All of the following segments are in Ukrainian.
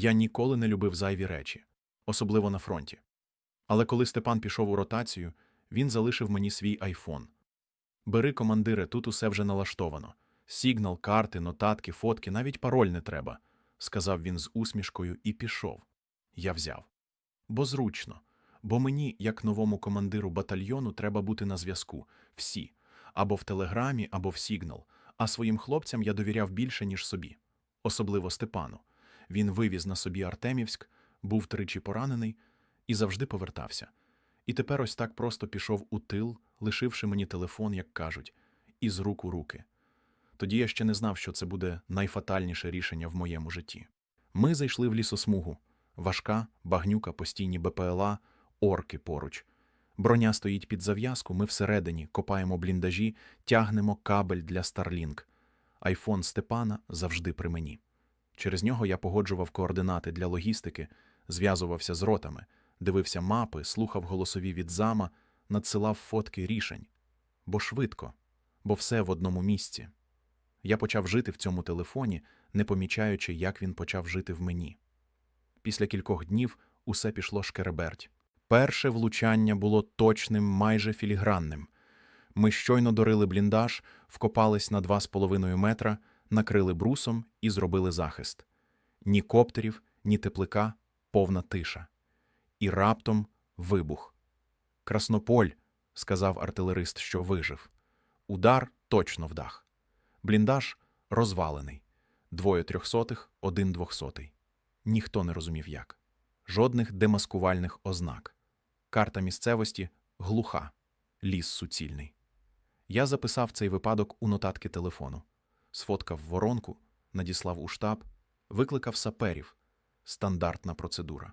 Я ніколи не любив зайві речі, особливо на фронті. Але коли Степан пішов у ротацію, він залишив мені свій айфон. Бери, командире, тут усе вже налаштовано. Сігнал, карти, нотатки, фотки, навіть пароль не треба, сказав він з усмішкою і пішов. Я взяв. Бо зручно. Бо мені, як новому командиру батальйону, треба бути на зв'язку. Всі. Або в телеграмі, або в Сігнал. А своїм хлопцям я довіряв більше, ніж собі. Особливо Степану. Він вивіз на собі Артемівськ, був тричі поранений і завжди повертався. І тепер ось так просто пішов у тил, лишивши мені телефон, як кажуть, із рук у руки. Тоді я ще не знав, що це буде найфатальніше рішення в моєму житті. Ми зайшли в лісосмугу. Важка, багнюка, постійні БПЛА, орки поруч. Броня стоїть під зав'язку, ми всередині копаємо бліндажі, тягнемо кабель для Starlink. Айфон Степана завжди при мені. Через нього я погоджував координати для логістики, зв'язувався з ротами, дивився мапи, слухав голосові від зама, надсилав фотки рішень. Бо швидко, бо все в одному місці. Я почав жити в цьому телефоні, не помічаючи, як він почав жити в мені. Після кількох днів усе пішло шкереберть. Перше влучання було точним, майже філігранним. Ми щойно дорили бліндаж, вкопались на два з половиною метра, накрили брусом і зробили захист. Ні коптерів, ні теплика, повна тиша. І раптом вибух. Краснополь, сказав артилерист, що вижив. Удар точно вдах. Бліндаж розвалений. Двоє трьохсотих, один двохсотий. Ніхто не розумів як. Жодних демаскувальних ознак. Карта місцевості глуха, ліс суцільний. Я записав цей випадок у нотатки телефону, сфоткав воронку, надіслав у штаб, викликав саперів. Стандартна процедура.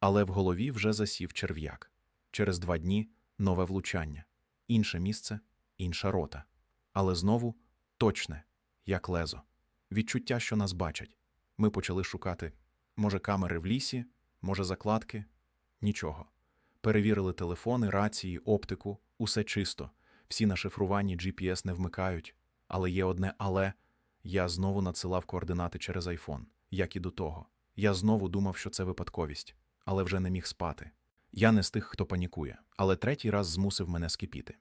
Але в голові вже засів черв'як. Через два дні нове влучання, інше місце, інша рота. Але знову точне, як лезо. Відчуття, що нас бачать. Ми почали шукати може, камери в лісі, може, закладки. Нічого. Перевірили телефони, рації, оптику, усе чисто. Всі на шифруванні GPS не вмикають. Але є одне але я знову надсилав координати через айфон, як і до того. Я знову думав, що це випадковість, але вже не міг спати. Я не з тих, хто панікує, але третій раз змусив мене скипіти.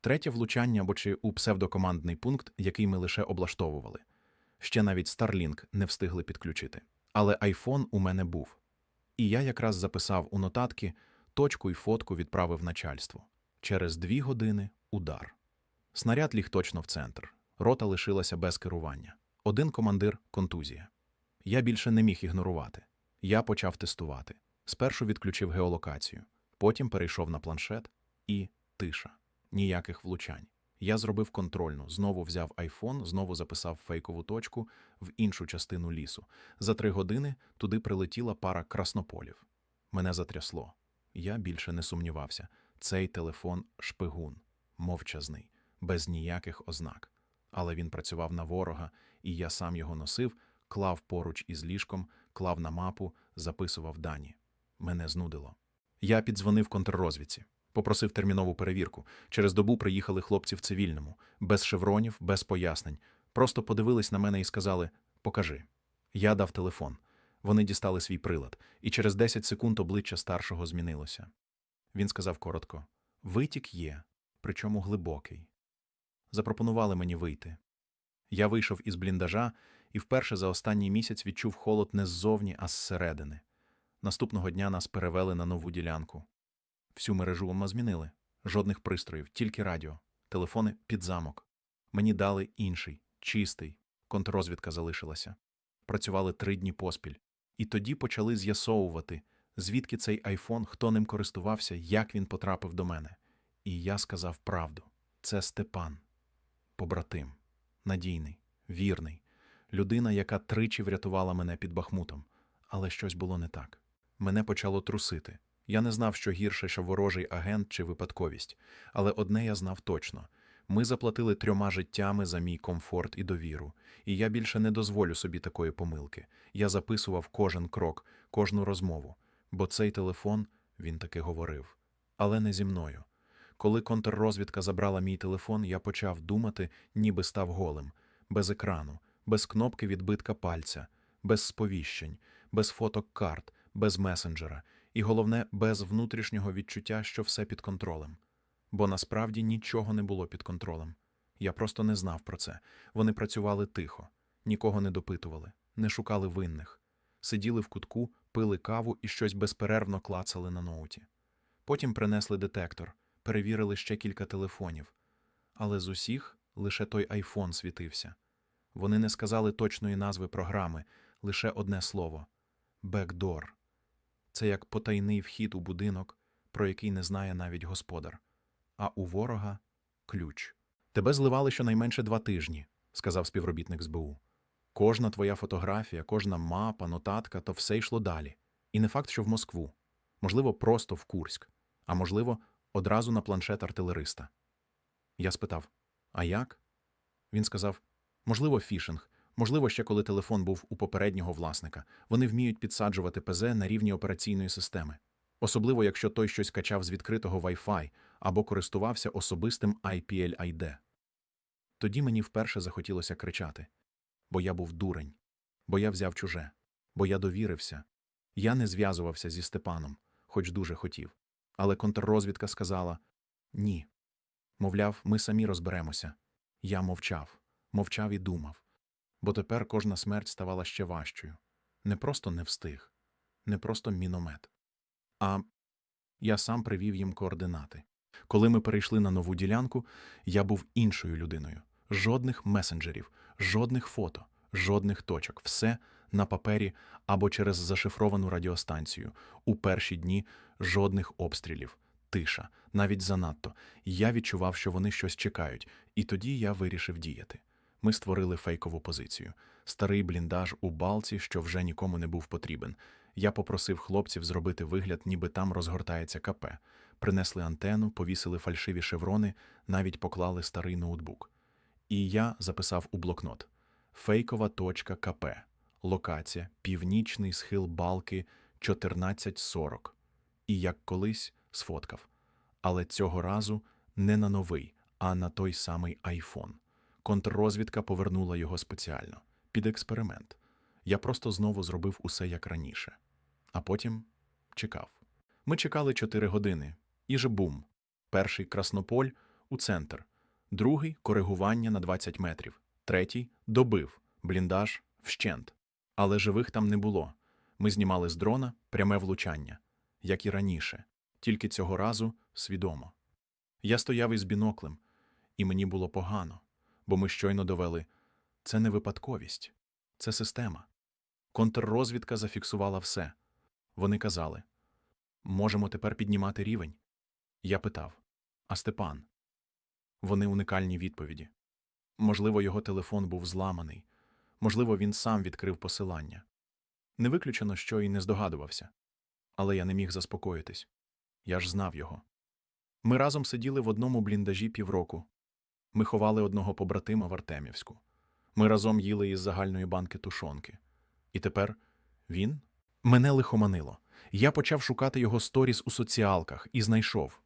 Третє влучання або чи у псевдокомандний пункт, який ми лише облаштовували. Ще навіть Starlink не встигли підключити. Але айфон у мене був. І я якраз записав у нотатки точку і фотку відправив начальству. Через дві години удар. Снаряд ліг точно в центр. Рота лишилася без керування. Один командир контузія. Я більше не міг ігнорувати. Я почав тестувати. Спершу відключив геолокацію, потім перейшов на планшет і тиша. Ніяких влучань. Я зробив контрольну, знову взяв айфон, знову записав фейкову точку в іншу частину лісу. За три години туди прилетіла пара краснополів. Мене затрясло. Я більше не сумнівався. Цей телефон шпигун, мовчазний, без ніяких ознак. Але він працював на ворога, і я сам його носив, клав поруч із ліжком, клав на мапу, записував дані. Мене знудило. Я піддзвонив контррозвідці. Попросив термінову перевірку. Через добу приїхали хлопці в цивільному, без шевронів, без пояснень. Просто подивились на мене і сказали: Покажи. Я дав телефон. Вони дістали свій прилад, і через 10 секунд обличчя старшого змінилося. Він сказав коротко: Витік є, причому глибокий. Запропонували мені вийти. Я вийшов із бліндажа і вперше за останній місяць відчув холод не ззовні, а зсередини. Наступного дня нас перевели на нову ділянку. Всю мережу ми змінили. Жодних пристроїв, тільки радіо, телефони під замок. Мені дали інший, чистий. Контррозвідка залишилася. Працювали три дні поспіль. І тоді почали з'ясовувати, звідки цей айфон, хто ним користувався, як він потрапив до мене. І я сказав правду: це Степан, побратим, надійний, вірний, людина, яка тричі врятувала мене під Бахмутом. Але щось було не так. Мене почало трусити. Я не знав, що гірше, що ворожий агент чи випадковість, але одне я знав точно ми заплатили трьома життями за мій комфорт і довіру, і я більше не дозволю собі такої помилки. Я записував кожен крок, кожну розмову, бо цей телефон він таки говорив, але не зі мною. Коли контррозвідка забрала мій телефон, я почав думати, ніби став голим, без екрану, без кнопки відбитка пальця, без сповіщень, без фоток карт, без месенджера і, головне, без внутрішнього відчуття, що все під контролем. Бо насправді нічого не було під контролем. Я просто не знав про це. Вони працювали тихо, нікого не допитували, не шукали винних. Сиділи в кутку, пили каву і щось безперервно клацали на ноуті. Потім принесли детектор, перевірили ще кілька телефонів. Але з усіх лише той айфон світився. Вони не сказали точної назви програми, лише одне слово бекдор. Це як потайний вхід у будинок, про який не знає навіть господар. А у ворога ключ. Тебе зливали щонайменше два тижні, сказав співробітник СБУ. Кожна твоя фотографія, кожна мапа, нотатка, то все йшло далі. І не факт, що в Москву. Можливо, просто в Курськ, а можливо, одразу на планшет артилериста. Я спитав: А як? Він сказав: можливо, фішинг, можливо, ще коли телефон був у попереднього власника. Вони вміють підсаджувати ПЗ на рівні операційної системи. Особливо, якщо той щось качав з відкритого Wi-Fi або користувався особистим IPL-ID. Тоді мені вперше захотілося кричати, бо я був дурень, бо я взяв чуже, бо я довірився. Я не зв'язувався зі Степаном, хоч дуже хотів. Але контррозвідка сказала ні. Мовляв, ми самі розберемося. Я мовчав, мовчав і думав. Бо тепер кожна смерть ставала ще важчою. Не просто не встиг, не просто міномет. А я сам привів їм координати. Коли ми перейшли на нову ділянку, я був іншою людиною. Жодних месенджерів, жодних фото, жодних точок. Все на папері або через зашифровану радіостанцію. У перші дні жодних обстрілів, тиша, навіть занадто. Я відчував, що вони щось чекають, і тоді я вирішив діяти. Ми створили фейкову позицію. Старий бліндаж у балці, що вже нікому не був потрібен. Я попросив хлопців зробити вигляд, ніби там розгортається КП. Принесли антенну, повісили фальшиві шеврони, навіть поклали старий ноутбук. І я записав у блокнот: фейкова точка КП. Локація, північний схил балки 1440. І як колись сфоткав. Але цього разу не на новий, а на той самий айфон. Контррозвідка повернула його спеціально під експеримент. Я просто знову зробив усе як раніше. А потім чекав. Ми чекали чотири години. І же бум. Перший краснополь у центр, другий коригування на 20 метрів, третій добив, бліндаж вщент. Але живих там не було. Ми знімали з дрона пряме влучання, як і раніше, тільки цього разу свідомо. Я стояв із біноклем, і мені було погано, бо ми щойно довели це не випадковість, це система. Контррозвідка зафіксувала все. Вони казали можемо тепер піднімати рівень. Я питав А Степан? Вони уникальні відповіді. Можливо, його телефон був зламаний, можливо, він сам відкрив посилання. Не виключено, що і не здогадувався. Але я не міг заспокоїтись. Я ж знав його. Ми разом сиділи в одному бліндажі півроку. Ми ховали одного побратима в Артемівську. Ми разом їли із загальної банки тушонки. І тепер він мене лихоманило. Я почав шукати його сторіс у соціалках і знайшов.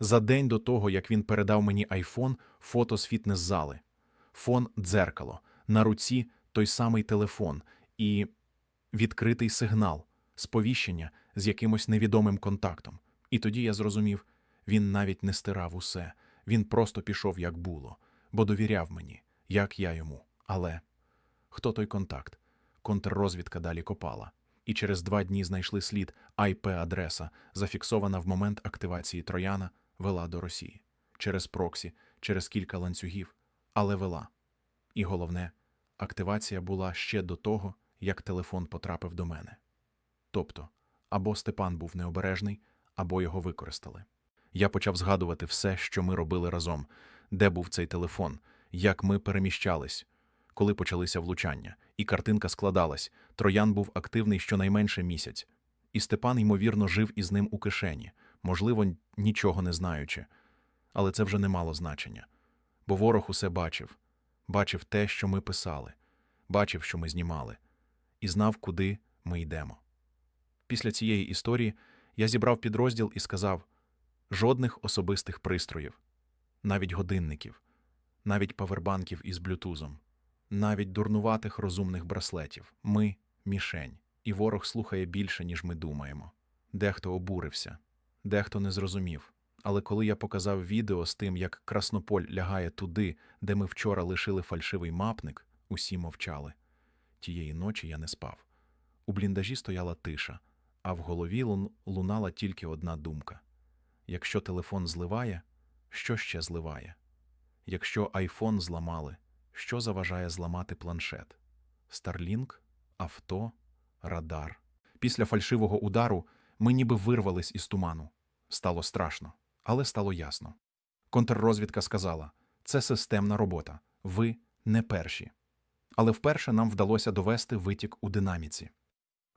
За день до того, як він передав мені айфон, фото з фітнес-зали, фон дзеркало, на руці той самий телефон і відкритий сигнал, сповіщення з якимось невідомим контактом. І тоді я зрозумів, він навіть не стирав усе, він просто пішов, як було, бо довіряв мені, як я йому. Але хто той контакт? Контррозвідка далі копала. І через два дні знайшли слід IP-адреса, зафіксована в момент активації трояна, вела до Росії. Через проксі, через кілька ланцюгів, але вела. І головне, активація була ще до того, як телефон потрапив до мене. Тобто, або Степан був необережний, або його використали. Я почав згадувати все, що ми робили разом, де був цей телефон, як ми переміщались, коли почалися влучання, і картинка складалась. Троян був активний щонайменше місяць, і Степан, ймовірно, жив із ним у кишені, можливо, нічого не знаючи. Але це вже не мало значення. Бо ворог усе бачив, бачив те, що ми писали, бачив, що ми знімали, і знав, куди ми йдемо. Після цієї історії я зібрав підрозділ і сказав: жодних особистих пристроїв, навіть годинників, навіть павербанків із блютузом, навіть дурнуватих розумних браслетів. Ми мішень. і ворог слухає більше, ніж ми думаємо. Дехто обурився, дехто не зрозумів. Але коли я показав відео з тим, як Краснополь лягає туди, де ми вчора лишили фальшивий мапник, усі мовчали. Тієї ночі я не спав. У бліндажі стояла тиша, а в голові лунала тільки одна думка: якщо телефон зливає, що ще зливає? Якщо айфон зламали, що заважає зламати планшет? Старлінк, авто, радар. Після фальшивого удару ми ніби вирвались із туману. Стало страшно, але стало ясно. Контррозвідка сказала: це системна робота, ви не перші. Але вперше нам вдалося довести витік у динаміці.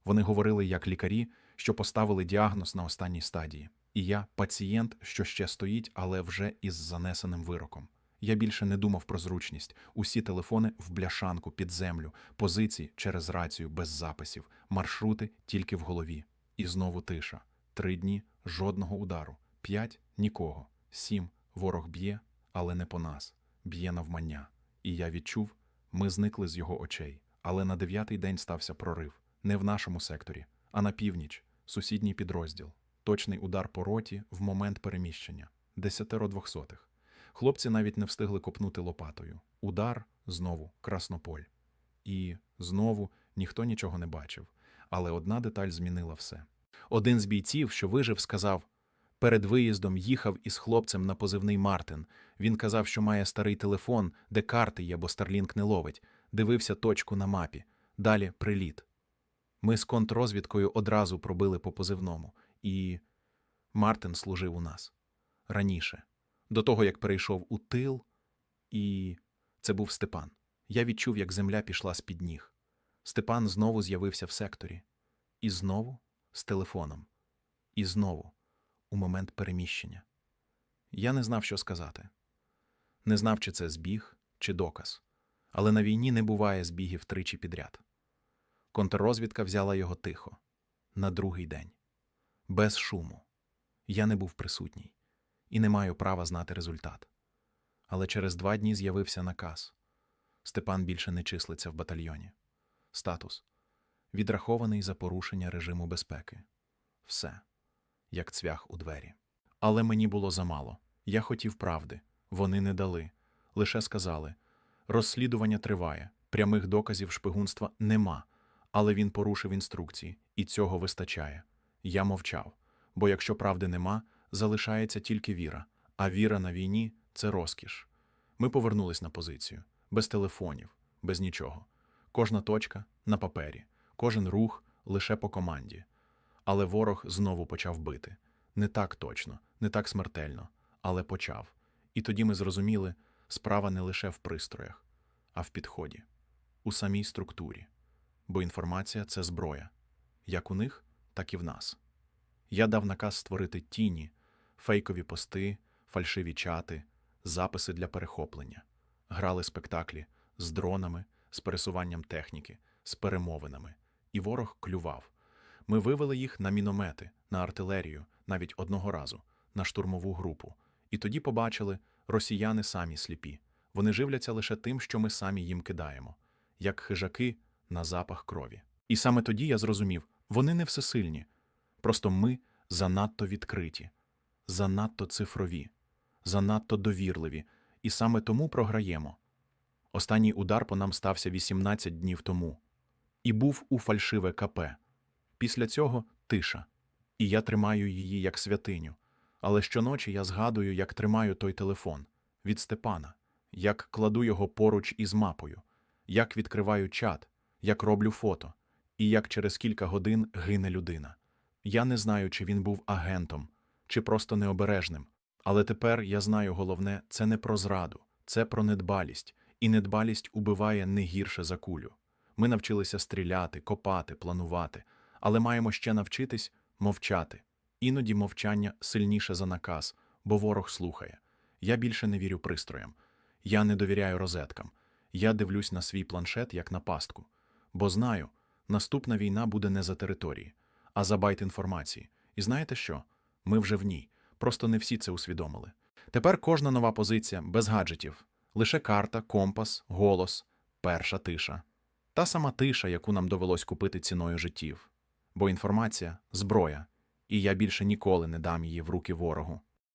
Вони говорили як лікарі, що поставили діагноз на останній стадії. І я пацієнт, що ще стоїть, але вже із занесеним вироком. Я більше не думав про зручність. Усі телефони в бляшанку під землю, позиції через рацію без записів, маршрути тільки в голові. І знову тиша. Три дні жодного удару. П'ять нікого. Сім ворог б'є, але не по нас. Б'є навмання. І я відчув, ми зникли з його очей. Але на дев'ятий день стався прорив. Не в нашому секторі, а на північ, сусідній підрозділ. Точний удар по роті в момент переміщення. Десятеро двохсотих. Хлопці навіть не встигли копнути лопатою. Удар знову Краснополь. І знову ніхто нічого не бачив. Але одна деталь змінила все. Один з бійців, що вижив, сказав: перед виїздом їхав із хлопцем на позивний Мартин. Він казав, що має старий телефон, де карти є, бо Старлінк не ловить. Дивився точку на мапі. Далі приліт. Ми з контррозвідкою одразу пробили по позивному, і Мартин служив у нас раніше, до того як перейшов у тил, і це був Степан. Я відчув, як земля пішла з під ніг. Степан знову з'явився в секторі, і знову з телефоном, і знову у момент переміщення. Я не знав, що сказати. Не знав, чи це збіг, чи доказ. Але на війні не буває збігів тричі підряд. Контррозвідка взяла його тихо, на другий день, без шуму. Я не був присутній і не маю права знати результат. Але через два дні з'явився наказ. Степан більше не числиться в батальйоні. Статус відрахований за порушення режиму безпеки. Все, як цвях у двері. Але мені було замало. Я хотів правди. Вони не дали. Лише сказали: розслідування триває, прямих доказів шпигунства нема. Але він порушив інструкції, і цього вистачає. Я мовчав, бо якщо правди нема, залишається тільки віра, а віра на війні це розкіш. Ми повернулись на позицію, без телефонів, без нічого. Кожна точка на папері, кожен рух лише по команді. Але ворог знову почав бити. Не так точно, не так смертельно, але почав. І тоді ми зрозуміли, справа не лише в пристроях, а в підході, у самій структурі. Бо інформація це зброя, як у них, так і в нас. Я дав наказ створити тіні, фейкові пости, фальшиві чати, записи для перехоплення, грали спектаклі з дронами, з пересуванням техніки, з перемовинами. І ворог клював. Ми вивели їх на міномети, на артилерію, навіть одного разу, на штурмову групу. І тоді побачили, росіяни самі сліпі. Вони живляться лише тим, що ми самі їм кидаємо, як хижаки на запах крові. І саме тоді я зрозумів, вони не всесильні. Просто ми занадто відкриті, занадто цифрові, занадто довірливі, і саме тому програємо. Останній удар по нам стався 18 днів тому і був у фальшиве КП. Після цього тиша, і я тримаю її як святиню. Але щоночі я згадую, як тримаю той телефон від Степана, як кладу його поруч із мапою, як відкриваю чат, як роблю фото, і як через кілька годин гине людина. Я не знаю, чи він був агентом, чи просто необережним. Але тепер я знаю головне це не про зраду, це про недбалість, і недбалість убиває не гірше за кулю. Ми навчилися стріляти, копати, планувати, але маємо ще навчитись мовчати. Іноді мовчання сильніше за наказ, бо ворог слухає. Я більше не вірю пристроям. Я не довіряю розеткам. Я дивлюсь на свій планшет як на пастку. Бо знаю, наступна війна буде не за території, а за байт інформації. І знаєте що? Ми вже в ній. Просто не всі це усвідомили. Тепер кожна нова позиція без гаджетів. Лише карта, компас, голос, перша тиша. Та сама тиша, яку нам довелось купити ціною життів. Бо інформація зброя, і я більше ніколи не дам її в руки ворогу.